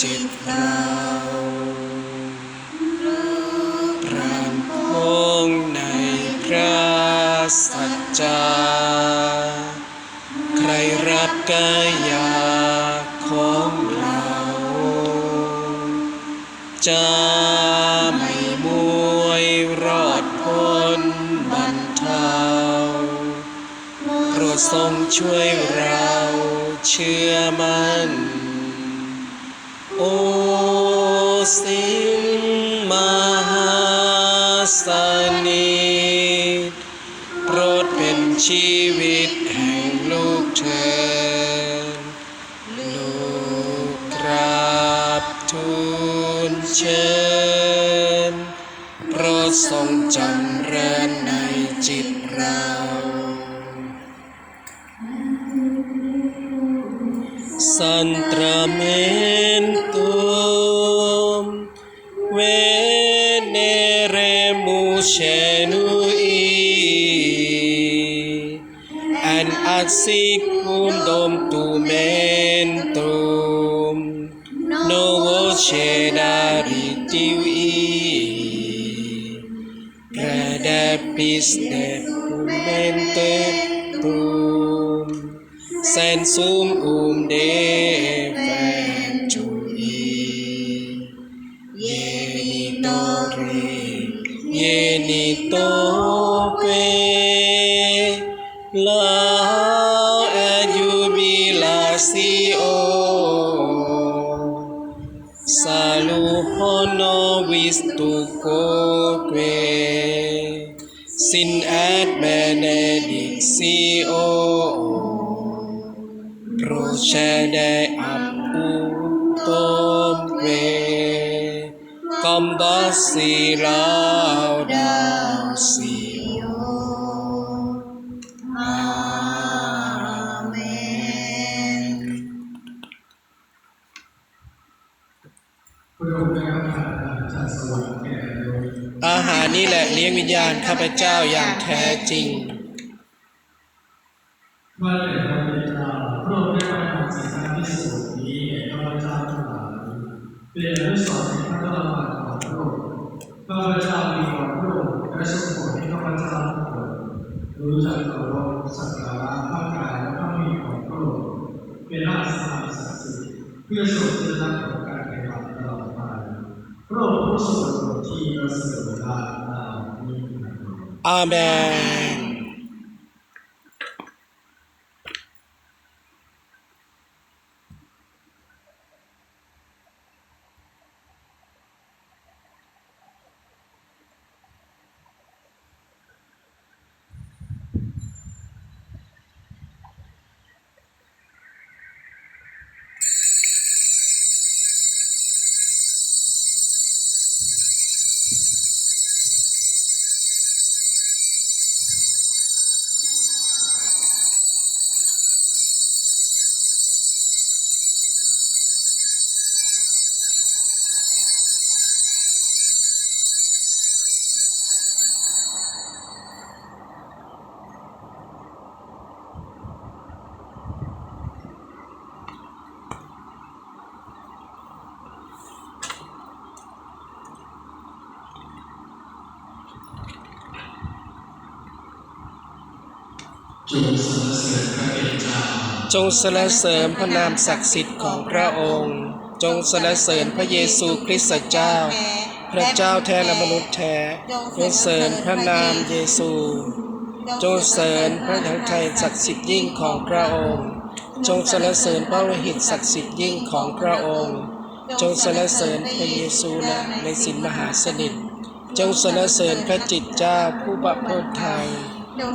จิตเราพรานพงในพระสัจจา ใครรับกายาของเราจะไม่มวยรอดพ้นบรรเทาโปรดทรงช่วยเราเชื่อมัน่น โอสิ่งมหาสนิทโปรดเป็นชีวิตแห่งลูกเธอ ลูกกราบทูลเชิญโปรดทรงจำเริญในจิตเรา Santramento shenui and asikum dom tu mentrum novo shedari tiwi gradapis decumente tum sensum um de la jubilatio Saluhono vistucoque sin ad benedictio procede ab utomque combasi laudatio องค์ได้รับการจากสวรรค์แก่โดยอาหารนี่แหละเลี้ยงวิญญาณข้าพเจ้าอย่างแท้จริงเมื่อเป็นพระบิดาพระองค์ได้ประทานสิ่งที่สูงนี้แก่ข้าพเจ้าทั้งหลายเป็นอนุสรณ์ในพระบรมราชของพระองค์ข้าพเจ้ามีความพระองค์และทรงโปรดให้ข้าพเจ้าทุกคนรู้จักเคารพสักการะพระกายและพระมีของพระองค์เป็นราชสถานศักดิ์สิทธิ์เพื่อทรงเป็นรักของการป พระองค์ผู้ทรงเป็นคนที่ประเสริฐลาลามีพระคุณ อาเมน จงสรรเสริญพระเป็นเจ้าจงสรรเสริญพระนามศักดิ์สิทธิ์ของพระองค์ จงสรรเสริญพระเยซูคริสต์เจ้า พระเจ้าแท้และมนุษย์แท้จงเสริญพระนามเยซู จงเสริญพระทังไทยศักดิ์สิทธิ์ยิ่งของพระองค์ จงสรรเสริญพระโลหิตศักดิ์สิทธิ์ยิ่งของพระองค์ จงสรรเสริญพระเยซูนะในสินมหาสนิทจงสรรเสริญพระจิตเจ้าผู้ประโพธิไทย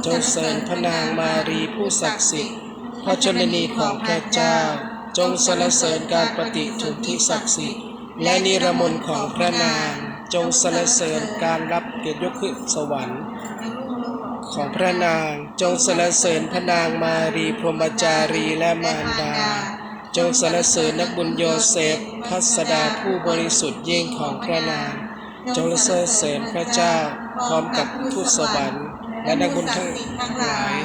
จงเสริญพระนางมารีผู้ศักดิ์สิทธิ์พระชนนีของพระเจ้า จงสรรเสริญการปฏิทุนที่ศักดิ์สิทธิ์และนิรมนของพระนาง จงสรรเสริญการรับเกียรติยกขึ้นสวรรค์ ของพระนางจงสรรเสริญพระนางมารีพรหมจารีและมารดา จงสรรเสริญนักบุญโยเซฟพัสดาผู้บริสุทธิ์ยิ่งของพระนาง จงสรรเสริญพระเจ้าพร้อมกับทูตสวรรค์ และนักบุญทั้งหลาย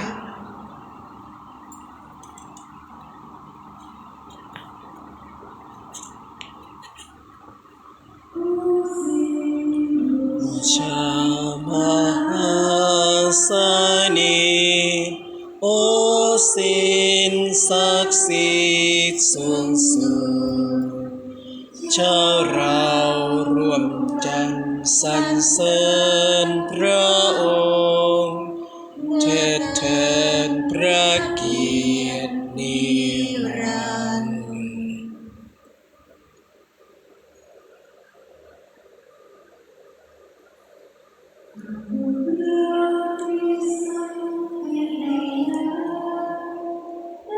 ชามหาสนีโอสินศักดิ์สิทธิ์สูงสุดชา สรรเสริญพระองค์ เทิดเทินพระเกียรตินิรันดร์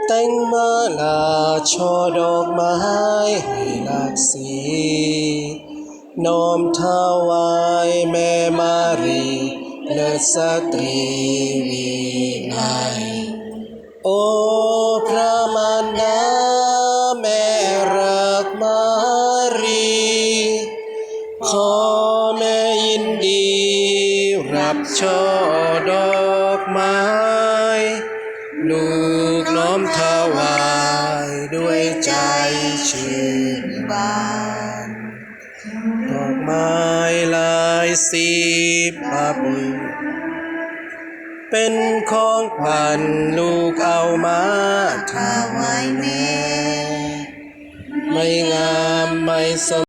แต่งมาลาช่อดอกไม้ให้หลากสี น้อมถวายแม่มารีเลิศสตรีวิไลโอ้พระมารดาแม่รักมารี ขอแม่ยินดี รับช่อดอกไม้ ลูกน้อมถวายด้วยใจชื่นบาน สีประบุญเป็นของขวัญลูกเอามาถวายแม่ไม่งามไม่สม